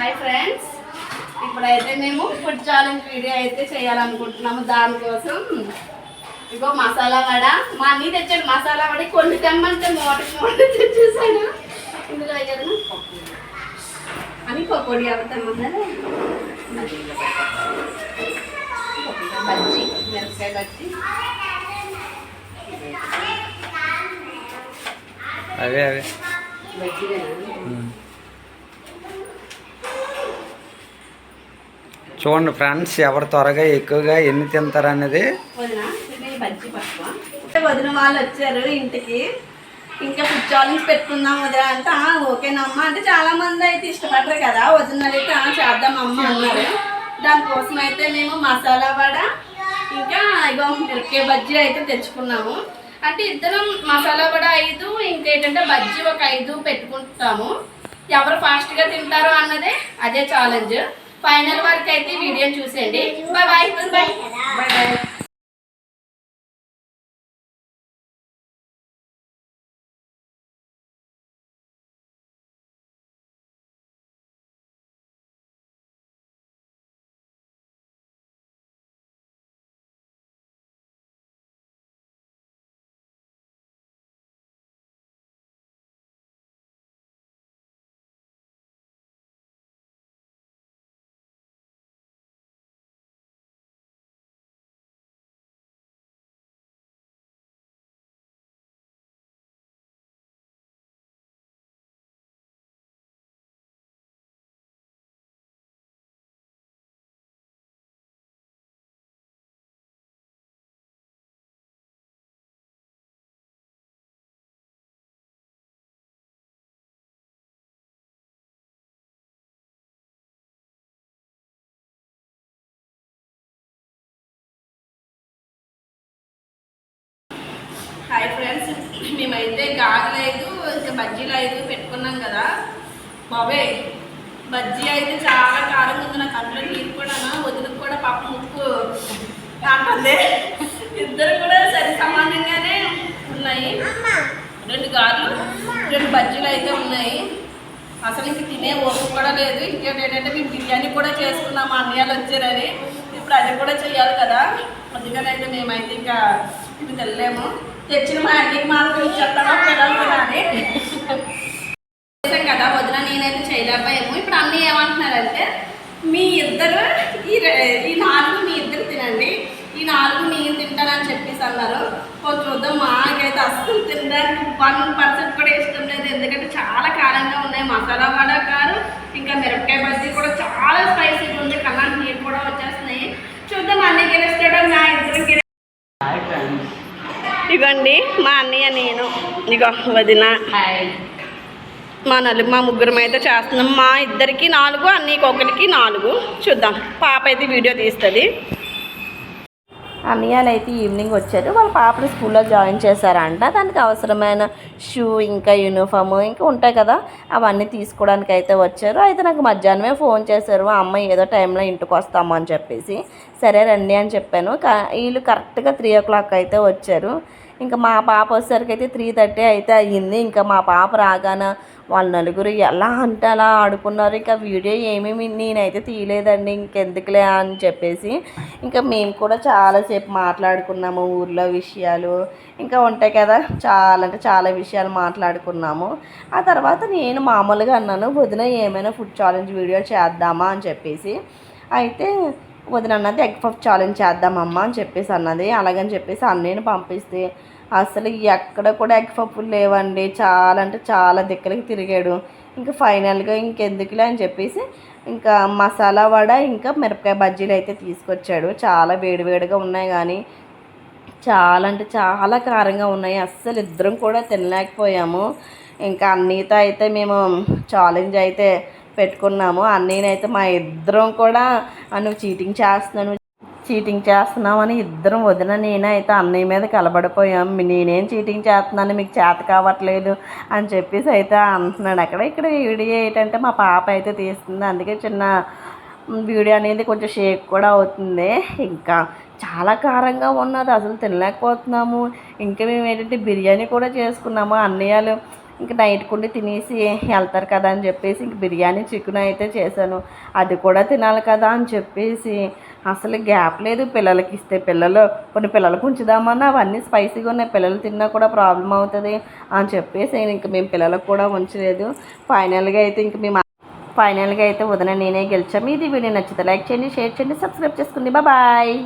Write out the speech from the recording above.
Hi friends. ఇప్పుడైతే మేము food challenge video అయితే చేయాలనుకుంటున్నాము దానికోసం. ఇగో మసాలా వడ. మా అన్నీ తెచ్చాడు. మసాలా వడ కొన్ని తెమ్మంటే మోటకి మోట తెచ్చేసాడు. ఇందులో అయ్యారు అని పకోడీ అవుతామన్నారు బజ్జీ మిరపకాయ బజ్జీ. అవే అవే. బజ్జీలేనా? చూడండి ఫ్రెండ్స్ ఎవరు త్వరగా ఎక్కువగా ఎన్ని తింటారు అనేది వదిన వదిన వాళ్ళు వచ్చారు ఇంటికి. ఇంకా ఫుడ్ ఛాలెంజ్ పెట్టుకుందాం వదిన అంటే ఓకేనమ్మా. అంటే చాలా మంది అయితే ఇష్టపడరు కదా. వదినలైతే చేద్దాం అమ్మ అన్నారు. దానికోసం అయితే మేము మసాలా వడ ఇంకా ఇగో మిరపకాయ బజ్జీ అయితే తెచ్చుకున్నాము. అంటే ఇద్దరం మసాలా వడ ఐదు ఇంకేంటంటే బజ్జీ ఒక ఐదు పెట్టుకుంటాము. ఎవరు ఫాస్ట్గా తింటారో అన్నదే అదే ఛాలెంజ్ ఫైనల్ వరకు అయితే వీడియో చూసేయండి. Bye bye. Bye bye hi friends మేమైతే గాగలేదు ఇంకా బజ్జీలు ఐదు పెట్టుకున్నాం కదా. బాబే బజ్జీ అయితే చాలా కారంగా ఉంది. నా కంట్లో నీరు కూడా వదులుకు కూడా పాప ముక్కు కాకుంది ఇద్దరు కూడా సరి సమానంగానే ఉన్నాయి. రెండు గాలు రెండు బజ్జీలు అయితే ఉన్నాయి. అసలు ఇంక తినే ఓపిక కూడా లేదు. ఇంకేంటంటే మేము బిర్యానీ కూడా చేసుకున్నాం మా అన్నయ్యలు వచ్చారని. ఇప్పుడు అది కూడా చేయాలి కదా. అందుకనైతే మేమైతే ఇంకా ఇవి తెల్లలేము తెచ్చిన మా అన్నికి మాత్రం ఇచ్చేస్తామా పిల్లలు కానీ కదా. వదిన నేనైతే చేయలేకపోయాము. ఇప్పుడు అన్నీ ఏమంటున్నారంటే మీ ఇద్దరు ఈ ఈ నాలుగు మీ ఇద్దరు తినండి. ఈ నాలుగు నేను తింటానని చెప్పేసి అన్నారు. కొంచెం చూద్దాం మాకైతే అస్సలు తినడానికి వన్ పర్సెంట్ కూడా ఇష్టం లేదు. ఎందుకంటే చాలా కారంగా ఉన్నాయి. మసాలా వడ కారు ఇంకా మిరపకాయ బజ్జీ కూడా చాలా స్పైసీగా ఉంది కళ్ళకి నీరు కూడా వచ్చేస్తున్నాయి చూద్దాం అన్నీ గెలుస్తాడో నా ఇద్దరు గెలు అండి మా అన్నయ్య నేను. ఇక వదిన. మా నలు మా ముగ్గురం అయితే చేస్తున్నాం. మా ఇద్దరికి నాలుగు అన్నయ్యకి ఒకరికి నాలుగు. చూద్దాం. పాప అయితే వీడియో తీస్తుంది. అన్నయ్యలు అయితే ఈవినింగ్ వచ్చారు వాళ్ళ పాపని స్కూల్లో జాయిన్ చేశారంట. దానికి అవసరమైన షూ ఇంకా యూనిఫామ్ ఇంకా ఉంటాయి కదా. అవన్నీ తీసుకోవడానికి అయితే వచ్చారు. అయితే నాకు మధ్యాహ్నమే ఫోన్ చేశారు. అమ్మ ఏదో టైంలో ఇంటికి వస్తాము అని చెప్పేసి. సరే రండి అని చెప్పాను. వీళ్ళు కరెక్ట్గా త్రీ ఓ క్లాక్ అయితే వచ్చారు. ఇంకా మా పాప వచ్చేసరికి అయితే త్రీ థర్టీ అయితే అయ్యింది. ఇంకా మా పాప రాగాన వాళ్ళ నలుగురు ఎలా అంటే అలా ఆడుకున్నారు. ఇంకా వీడియో ఏమేమి నేనైతే తీయలేదండి. ఇంకెందుకులే అని చెప్పేసి ఇంకా మేము కూడా చాలాసేపు మాట్లాడుకున్నాము ఊర్లో విషయాలు. ఇంకా ఉంటాయి కదా చాలా అంటే చాలా విషయాలు మాట్లాడుకున్నాము. ఆ తర్వాత నేను మామూలుగా అన్నాను వదిన ఏమైనా ఫుడ్ ఛాలెంజ్ వీడియో చేద్దామా? అని చెప్పేసి. అయితే వదిన అన్నది ఎగ్ పఫ్ ఛాలెంజ్ చేద్దామమ్మా అని చెప్పేసి అన్నది. అలాగని చెప్పేసి అన్నయ్యని పంపిస్తే అసలు ఎక్కడ కూడా ఎగ్ పప్పులు లేవండి. చాలా అంటే చాలా దిక్కులకి తిరిగాడు. ఇంకా ఫైనల్గా ఇంకెందుకులే అని చెప్పేసి ఇంకా మసాలా వడ ఇంకా మిరపకాయ బజ్జీలు అయితే తీసుకొచ్చాడు. చాలా వేడివేడిగా ఉన్నాయి కానీ చాలా అంటే చాలా కారంగా ఉన్నాయి. అస్సలు ఇద్దరం కూడా తినలేకపోయాము. ఇంకా అన్నీతో అయితే మేము ఛాలెంజ్ అయితే పెట్టుకున్నాము. అన్నయ్యనైతే మా ఇద్దరం కూడా నువ్వు చీటింగ్ చేస్తున్నాను చీటింగ్ చేస్తున్నామని ఇద్దరం వదిన నేనైతే అన్నయ్య మీద కలబడిపోయాం. నేనేం చీటింగ్ చేస్తున్నాను? మీకు చేత కావట్లేదు అని చెప్పేసి అయితే అంటున్నాడు. అక్కడ ఇక్కడ వీడియో ఏంటంటే మా పాప అయితే తీస్తుంది. అందుకే చిన్న వీడియో అనేది కొంచెం షేక్ కూడా అవుతుంది. ఇంకా చాలా కారంగా ఉన్నది. అసలు తినలేకపోతున్నాము. ఇంకా మేము ఏంటంటే బిర్యానీ కూడా చేసుకున్నాము. అన్నయ్యలు ఇంక నైట్ కుండి తినేసి వెళ్తారు కదా అని చెప్పేసి ఇంక బిర్యానీ చికెన్ అయితే చేశాను. అది కూడా తినాలి కదా అని చెప్పేసి అసలు గ్యాప్ లేదు పిల్లలకి ఇస్తే పిల్లలు కొన్ని పిల్లలకు ఉంచుదామన్నా అవన్నీ స్పైసీగా ఉన్నాయి. పిల్లలు తిన్నా కూడా ప్రాబ్లం అవుతుంది అని చెప్పేసి ఇంక మేము పిల్లలకు కూడా ఉంచలేదు. ఫైనల్గా అయితే ఇంక మేము ఫైనల్గా అయితే వదిన నేనే గెలిచాము. ఇది వీడియో నచ్చితే లైక్ చేయండి షేర్ చేయండి సబ్స్క్రైబ్ చేసుకోండి బాయ్